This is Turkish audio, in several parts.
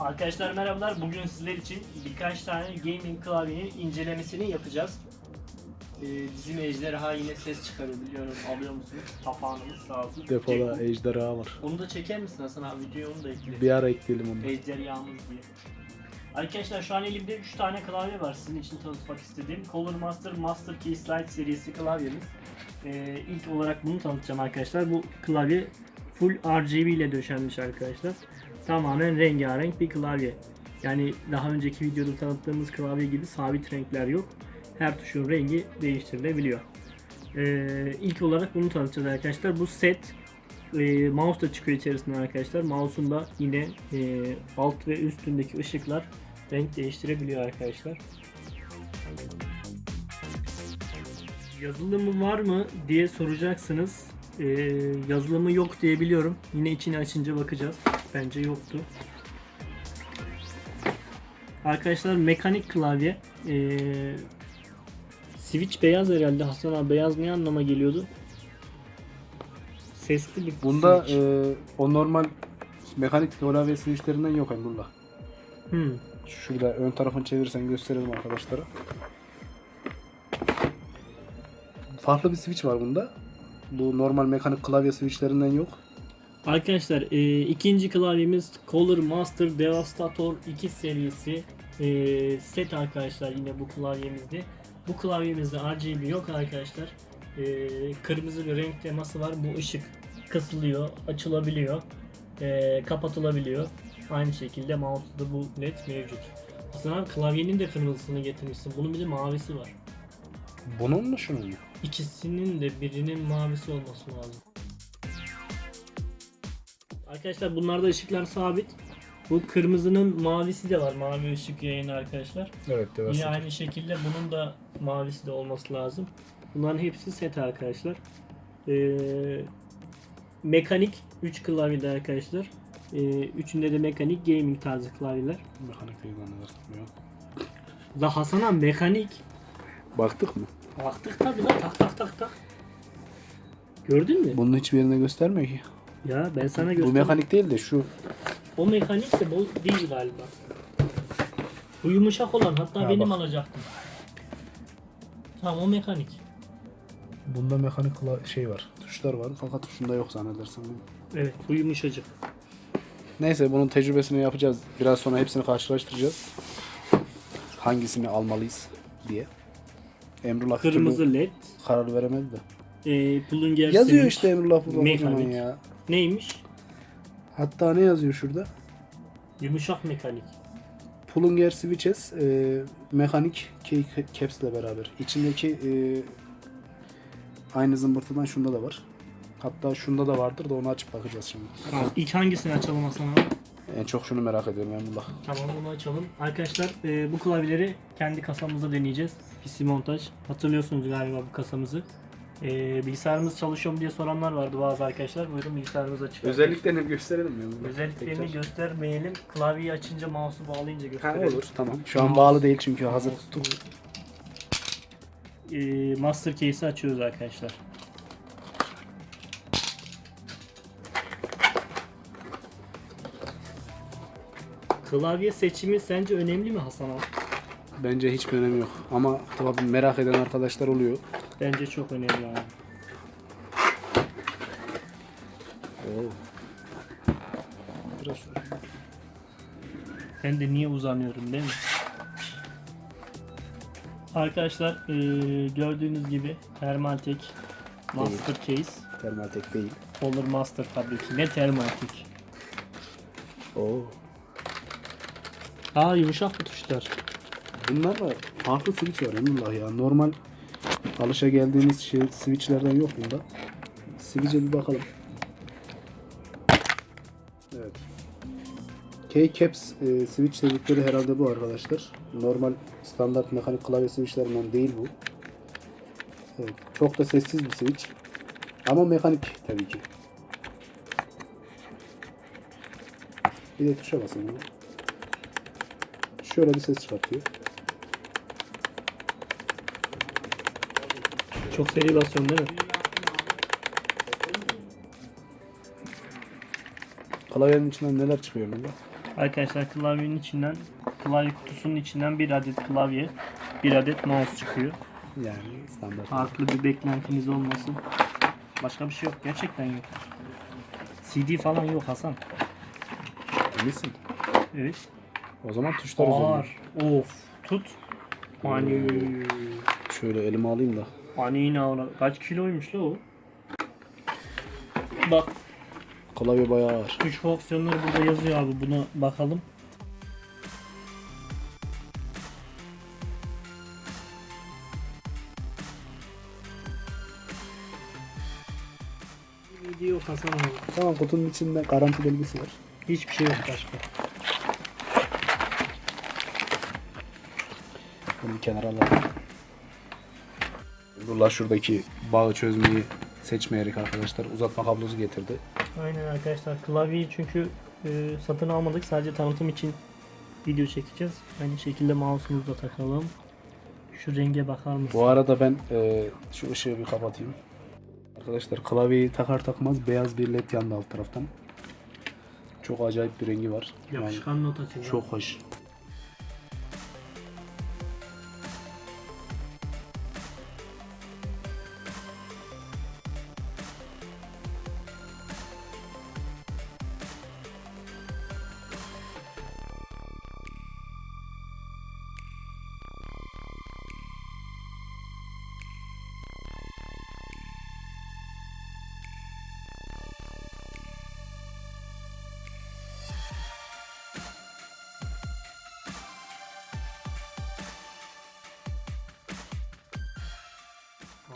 Arkadaşlar merhabalar. Bugün sizler için birkaç tane gaming klavyenin incelemesini yapacağız. Ee, bizim ejderha yine ses çıkarıyor biliyorum. Alıyor musunuz? Papağanımız sağ olsun. Depoda Gekko. ejderha var. Onu da çeker misin Hasan abi? Videoya onu da ekle. Bir ara ekleyelim onu. Ejderhamız diye. Arkadaşlar şu an elimde 3 tane klavye var sizin için tanıtmak istediğim. Color Master Master Key Slide serisi klavyemiz. Ee, ilk olarak bunu tanıtacağım arkadaşlar. Bu klavye full RGB ile döşenmiş arkadaşlar. Tamamen rengarenk bir klavye. Yani daha önceki videoda tanıttığımız klavye gibi sabit renkler yok. Her tuşun rengi değiştirilebiliyor. Ee, ilk olarak bunu tanıtacağız arkadaşlar. Bu set e, mouse da çıkıyor içerisinden arkadaşlar. Mouse'un da yine e, alt ve üstündeki ışıklar renk değiştirebiliyor arkadaşlar. Yazılımı var mı diye soracaksınız. E, yazılımı yok diye biliyorum. Yine içini açınca bakacağız. Bence yoktu. Arkadaşlar mekanik klavye. E, switch beyaz herhalde. Hasan abi beyaz ne anlama geliyordu? Sesli bir Bunda switch. e, o normal mekanik klavye switchlerinden yok Emrullah. Hmm. Şurada ön tarafını çevirirsen gösterelim arkadaşlara. Farklı bir switch var bunda. Bu normal mekanik klavye switchlerinden yok. Arkadaşlar e, ikinci klavyemiz Color Master Devastator 2 serisi e, set arkadaşlar yine bu klavyemizde. Bu klavyemizde RGB yok arkadaşlar. E, kırmızı bir renk teması var. Bu ışık kısılıyor, açılabiliyor, e, kapatılabiliyor. Aynı şekilde mouse'da bu led mevcut. Aslında klavyenin de kırmızısını getirmişsin. Bunun bir de mavisi var. Bunun mu şunun mu? İkisinin de birinin mavisi olması lazım. Arkadaşlar bunlarda ışıklar sabit. Bu kırmızının mavisi de var. Mavi ışık yayını arkadaşlar. Evet Yine aynı şekilde bunun da mavisi de olması lazım. Bunların hepsi set arkadaşlar. Ee, mekanik 3 klavyede arkadaşlar. Ee, üçünde de mekanik gaming tarzı klavyeler. Mekanik değil zannedersem yok. La Hasan abi mekanik. Baktık mı? Baktık tabi la tak tak tak tak. Gördün mü? Bunun hiçbir yerinde göstermiyor ki. Ya ben sana Bu göstereyim. mekanik değil de şu. O mekanik de bu değil galiba. Bu yumuşak olan hatta Ha, benim bak. alacaktım. Tamam o mekanik. Bunda mekanik kla- şey var. Tuşlar var fakat şunda yok zannedersem. Evet bu yumuşacık. Neyse bunun tecrübesini yapacağız. Biraz sonra hepsini karşılaştıracağız. Hangisini almalıyız diye. Emrullah bir Kırmızı led. karar veremedi de. E, Yazıyor işte Emrullah bu Mekanik. kocaman ya. Neymiş? Hatta ne yazıyor şurada? Yumuşak mekanik. Pullinger switches e, mekanik caps ile beraber. İçindeki e, aynı zımbırtıdan şunda da var. Hatta şunda da vardır da onu açıp bakacağız şimdi. Tamam. İlk hangisini açalım Hasan abi? En çok şunu merak ediyorum Emrullah. Tamam onu açalım. Arkadaşlar e, bu klavyeleri kendi kasamızda deneyeceğiz. PC montaj. Hatırlıyorsunuz galiba bu kasamızı. E, bilgisayarımız çalışıyor mu diye soranlar vardı bazı arkadaşlar. Buyurun bilgisayarımız açık. Özelliklerini gösterelim mi? Emrullah? Özelliklerini Tekrar. göstermeyelim. Klavyeyi açınca mouse'u bağlayınca Ha, gösterelim. olur tamam. Şu an bağlı değil çünkü hazır tuttuk. Ee, master case'i açıyoruz arkadaşlar. Klavye seçimi sence önemli mi Hasan abi? Bence hiçbir önemi yok. Ama tabii merak eden arkadaşlar oluyor. Bence çok önemli abi. Biraz Ben de niye uzanıyorum değil mi? Arkadaşlar ee, gördüğünüz gibi Thermaltake Master Case termal tek değil. Polar Master tabii ki. Ne Thermaltake? Oo. Aa yumuşak bu tuşlar. Bunlar da farklı switch var Emrullah ya. Normal alışa geldiğimiz şey, switchlerden yok bunda. Switch'e bir bakalım. Evet. K-Caps e, switch dedikleri herhalde bu arkadaşlar. Normal standart mekanik klavye switchlerinden değil bu. Evet. Çok da sessiz bir switch. Ama mekanik tabii ki. Bir de tuşa basın. Şöyle bir ses çıkartıyor. Çok seri basıyorum değil mi? Klavyenin içinden neler çıkıyor burada? Arkadaşlar klavyenin içinden, klavye kutusunun içinden bir adet klavye, bir adet mouse çıkıyor. Yani standart. Farklı bir beklentiniz olmasın. Başka bir şey yok. Gerçekten yok. CD falan yok Hasan. Eminsin. Evet. O zaman tuşlar. Ağır. Of. Tut. Hani. Şöyle elime alayım da. Ne ona. Kaç kiloymuş la o? Bak Klavye bayağı ağır. Güç fonksiyonları burada yazıyor abi. Buna bakalım. Video yok Hasan abi. Tamam kutunun içinde garanti belgesi var. Hiçbir şey yok başka. Bunu kenara alalım. Nurullah şuradaki bağı çözmeyi seçmeyerek arkadaşlar uzatma kablosu getirdi. Aynen arkadaşlar. Klavyeyi çünkü e, satın almadık. Sadece tanıtım için video çekeceğiz. Aynı şekilde mouse'umuzu da takalım. Şu renge bakar mısın? Bu arada ben e, şu ışığı bir kapatayım. Arkadaşlar klavyeyi takar takmaz beyaz bir led yandı alt taraftan. Çok acayip bir rengi var. Yani Yapışkan not açacağım. çok hoş.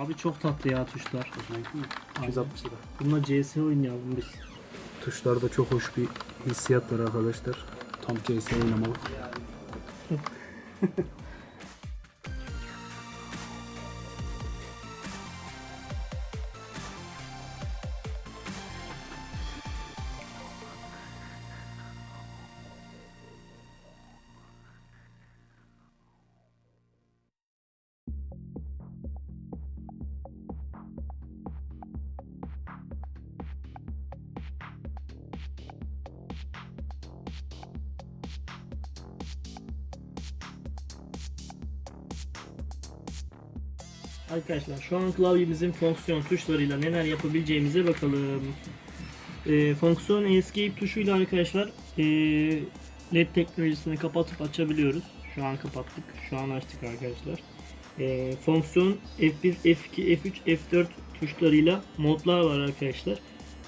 Abi çok tatlı ya tuşlar. 260 lira. Bununla CS oynayalım biz. Tuşlarda çok hoş bir hissiyat var arkadaşlar. Tam CS oynamalık. Arkadaşlar şu an klavyemizin fonksiyon tuşlarıyla neler yapabileceğimize bakalım. Ee, fonksiyon escape tuşuyla arkadaşlar ee, led teknolojisini kapatıp açabiliyoruz. Şu an kapattık. Şu an açtık arkadaşlar. Ee, fonksiyon F1, F2, F3, F4 tuşlarıyla modlar var arkadaşlar.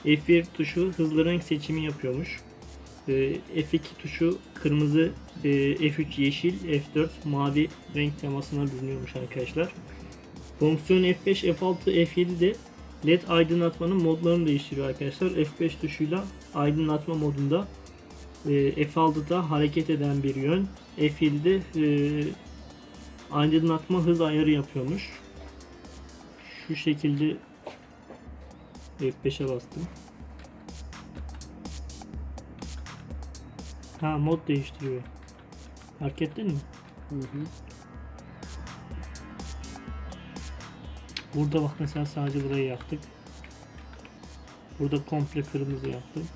F1 tuşu hızlı renk seçimi yapıyormuş. Ee, F2 tuşu kırmızı, ee, F3 yeşil, F4 mavi renk temasına bürünüyormuş arkadaşlar. Fonksiyon F5, F6, F7 de LED aydınlatmanın modlarını değiştiriyor arkadaşlar. F5 tuşuyla aydınlatma modunda e, F6'da hareket eden bir yön. F7'de e, aydınlatma hız ayarı yapıyormuş. Şu şekilde F5'e bastım. Ha mod değiştiriyor. Fark ettin mi? Burada bak mesela sadece burayı yaptık. Burada komple kırmızı yaptım.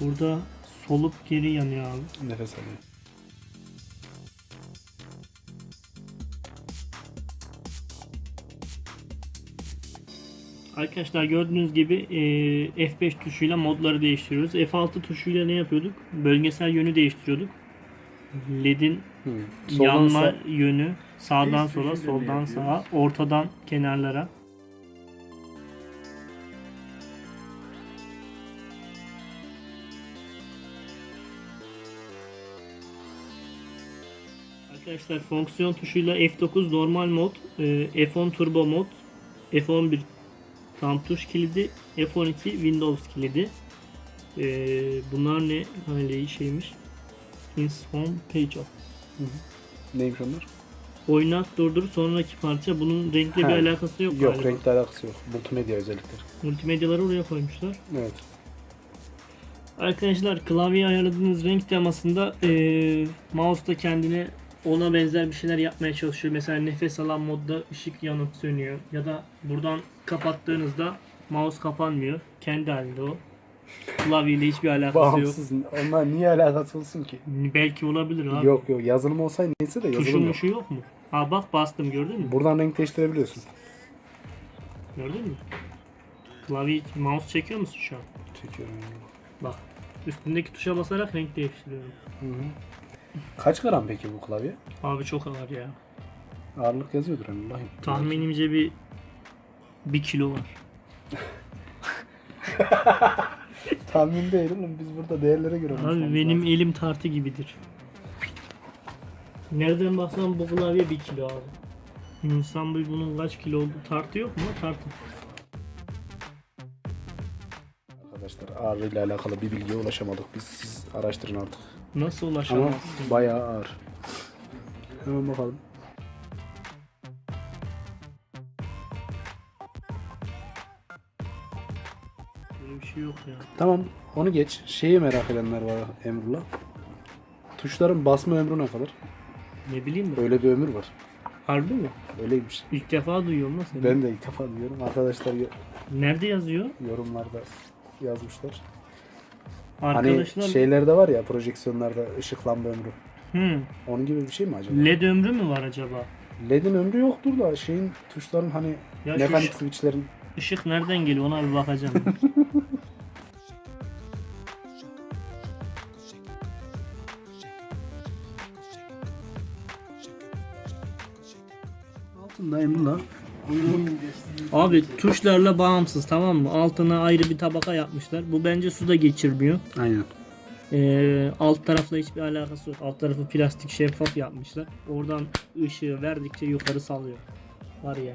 Burada solup geri yanıyor abi. Nefes alayım. Arkadaşlar gördüğünüz gibi e, F5 tuşuyla modları değiştiriyoruz. F6 tuşuyla ne yapıyorduk? Bölgesel yönü değiştiriyorduk. LED'in. Soldan yanma yönü sağdan sola, soldan sağa, ortadan kenarlara. Arkadaşlar fonksiyon tuşuyla F9 normal mod, e, F10 turbo mod, F11 tam tuş kilidi, F12 Windows kilidi. E, bunlar ne hali şeymiş? Ins home page off. Neymiş onlar? Oynat durdur sonraki parça bunun renkle Ha, bir alakası yok, Yok galiba. renkle alakası yok. Multimedya özellikleri. Multimedyaları oraya koymuşlar. Evet. Arkadaşlar klavye ayarladığınız renk temasında eee mouse da kendine ona benzer bir şeyler yapmaya çalışıyor. Mesela nefes alan modda ışık yanıp sönüyor. Ya da buradan kapattığınızda mouse kapanmıyor. Kendi halinde o. Klavyeyle hiçbir alakası yok. Bağımsız. Onlar niye alakası olsun ki? Belki olabilir abi. Yok yok yazılım olsaydı neyse de yazılım Tuşun yok. muşu yok mu? Ha bak bastım gördün mü? Buradan renk değiştirebiliyorsun. Gördün mü? Klavye mouse çekiyor musun şu an? Çekiyorum. Bak. Üstündeki tuşa basarak renk değiştiriyorum. Hı hı. Kaç gram peki bu klavye? Abi çok ağır ya. Ağırlık yazıyordur Emrullah. Tahminimce bir bir kilo var. Tahmin değil oğlum biz burada değerlere göre Abi benim lazım. elim tartı gibidir. Nereden baksan bu klavye bir kilo abi. İnsan bunun kaç kilo olduğu tartı yok mu? Tartı. Arkadaşlar ağırlığıyla alakalı bir bilgiye ulaşamadık. Biz siz araştırın artık. Nasıl Ama ulaşamazsın? bayağı ağır. Hemen bakalım. Böyle bir şey yok ya. Tamam onu geç. Şeyi merak edenler var Emrullah. Tuşların basma ömrü ne kadar? Ne bileyim ben. Öyle bir ömür var. Harbi mi? Öyleymiş. İlk defa duyuyorum nasıl? Ben de ilk defa duyuyorum. Arkadaşlar yo- Nerede yazıyor? yorumlarda yazmışlar. Arkadaşlar Hani şeylerde var ya projeksiyonlarda ışık lamba ömrü. hmm, Onun gibi bir şey mi acaba? led ömrü mü var acaba? LED'in ömrü yoktur da şeyin tuşların hani Ya şu mekanik ış- switchlerin ışık nereden geliyor ona bir bakacağım. Emrullah. Abi tuşlarla bağımsız tamam mı? Altına ayrı bir tabaka yapmışlar. Bu bence su da geçirmiyor. Aynen. Ee, alt tarafla hiçbir alakası yok. Alt tarafı plastik şeffaf yapmışlar. Oradan ışığı verdikçe yukarı salıyor. Var ya.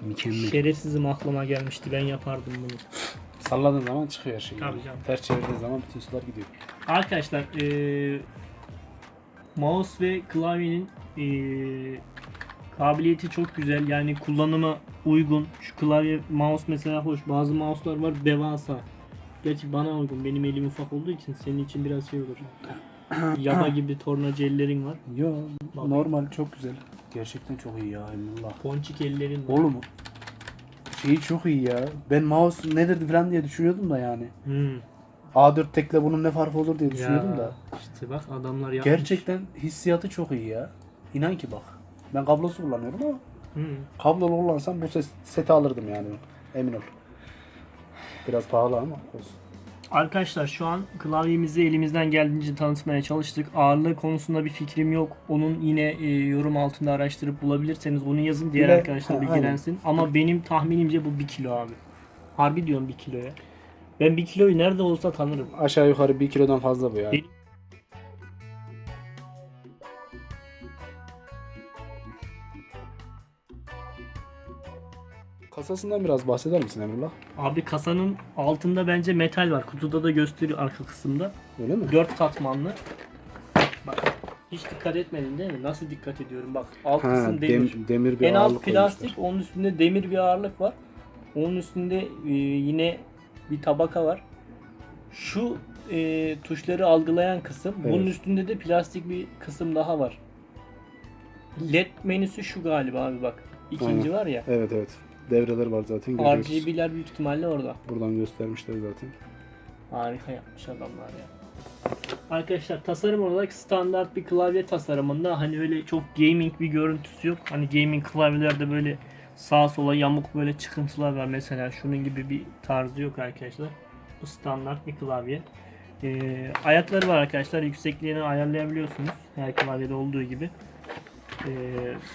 Mükemmel. Şerefsizim aklıma gelmişti. Ben yapardım bunu. Salladığın zaman çıkıyor her şey. Tabii canım. Ters çevirdiğin zaman bütün sular gidiyor. Arkadaşlar ee, mouse ve klavyenin ee, kabiliyeti çok güzel. Yani kullanıma uygun. Şu klavye mouse mesela hoş. Bazı mouse'lar var devasa. Gerçi bana uygun. Benim elim ufak olduğu için senin için biraz şey olur. Yaba gibi tornacı ellerin var. Yo Bak. normal çok güzel. Gerçekten çok iyi ya Emrullah. Ponçik ellerin var. Oğlum şeyi çok iyi ya. Ben mouse nedir falan diye düşünüyordum da yani. Hmm. A4 tekle bunun ne farkı olur diye düşünüyordum Ya, da. İşte bak adamlar yapmış. Gerçekten hissiyatı çok iyi ya. İnan ki bak. Ben kablosuz kullanıyorum ama Hmm. kablolu kullansam bu ses, seti alırdım yani. Emin ol. Biraz pahalı ama olsun. Arkadaşlar şu an klavyemizi elimizden geldiğince tanıtmaya çalıştık. Ağırlığı konusunda bir fikrim yok. Onun yine e, yorum altında araştırıp bulabilirseniz onu yazın. Diğer Bile- arkadaşlar bilgilensin. Ama benim tahminimce bu 1 kilo abi. Harbi diyorum 1 kiloya. Ben 1 kiloyu nerede olsa tanırım. Aşağı yukarı 1 kilodan fazla bu ya. Bir- Kasasından biraz bahseder misin Emrullah? Abi kasanın altında bence metal var. Kutuda da gösteriyor arka kısımda. Öyle mi? 4 katmanlı. Bak hiç dikkat etmedin değil mi? Nasıl dikkat ediyorum? Bak alt Ha, kısım demir. dem- demir bir en alt plastik, koymuşlar. onun üstünde demir bir ağırlık var. Onun üstünde e, yine bir tabaka var. Şu e, tuşları algılayan kısım, bunun Evet. üstünde de plastik bir kısım daha var. LED menüsü şu galiba abi bak. İkinci Aynen. var ya. Evet evet. Devreler var zaten görüyoruz. RGB'ler büyük ihtimalle orada. Buradan göstermişler zaten. Harika yapmış adamlar ya. Arkadaşlar tasarım olarak standart bir klavye tasarımında hani öyle çok gaming bir görüntüsü yok. Hani gaming klavyelerde böyle sağa sola yamuk böyle çıkıntılar var mesela şunun gibi bir tarzı yok arkadaşlar. Bu standart bir klavye. Ee, ayakları var arkadaşlar yüksekliğini ayarlayabiliyorsunuz her klavyede olduğu gibi. Ee,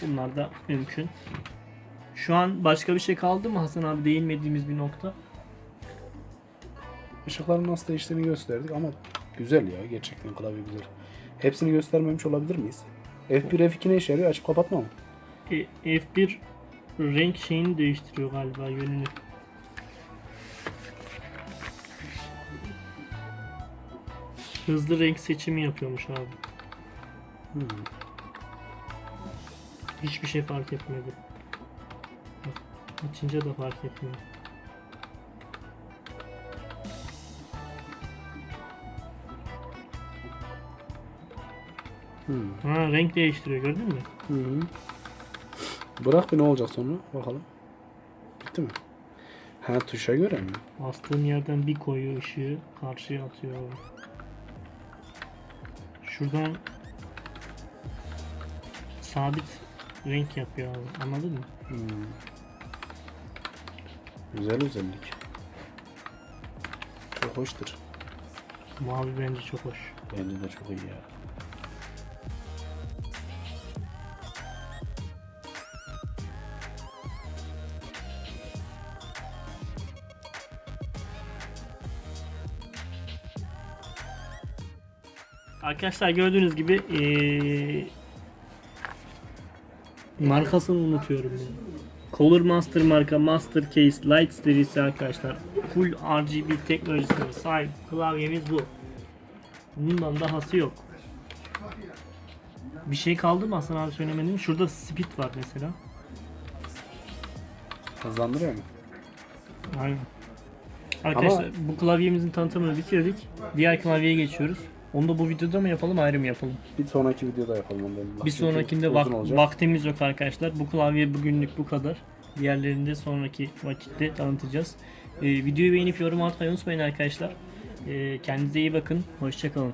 bunlar da mümkün. Şu an başka bir şey kaldı mı Hasan abi değinmediğimiz bir nokta? Işıkların nasıl değiştiğini gösterdik ama güzel ya gerçekten klavye güzel. Hepsini göstermemiş olabilir miyiz? F1 F2 ne işe yarıyor? Açıp kapatma mı? E, F1 renk şeyini değiştiriyor galiba yönünü. Hızlı renk seçimi yapıyormuş abi. Hmm. Hiçbir şey fark etmedi. Açınca da fark etmiyor. Hmm. Ha renk değiştiriyor gördün mü? Hı hı. Bırak bir ne olacak sonra bakalım. Bitti mi? Ha tuşa göre mi? Bastığın yerden bir koyuyor ışığı karşıya atıyor. Şuradan sabit renk yapıyor abi. Anladın mı? Hmm. Güzel özellik. Çok hoştur. Mavi bence çok hoş. Bence de çok iyi ya. Arkadaşlar gördüğünüz gibi eee markasını unutuyorum ya. Color Master marka Master Case Light serisi arkadaşlar. Full RGB teknolojisine sahip klavyemiz bu. Bundan dahası yok. Bir şey kaldı mı Hasan abi söylemenin? Şurada speed var mesela. Hızlandırıyor mu? Aynen. Arkadaşlar bu klavyemizin tanıtımını bitirdik. Diğer klavyeye geçiyoruz. Onu da bu videoda mı yapalım ayrı mı yapalım? Bir sonraki videoda yapalım ondan. Bir sonrakinde vak- vaktimiz yok arkadaşlar. Bu klavye bugünlük bu kadar. Diğerlerini de sonraki vakitte tanıtacağız. Ee, videoyu beğenip yorum atmayı unutmayın arkadaşlar. Ee, kendinize iyi bakın. Hoşçakalın.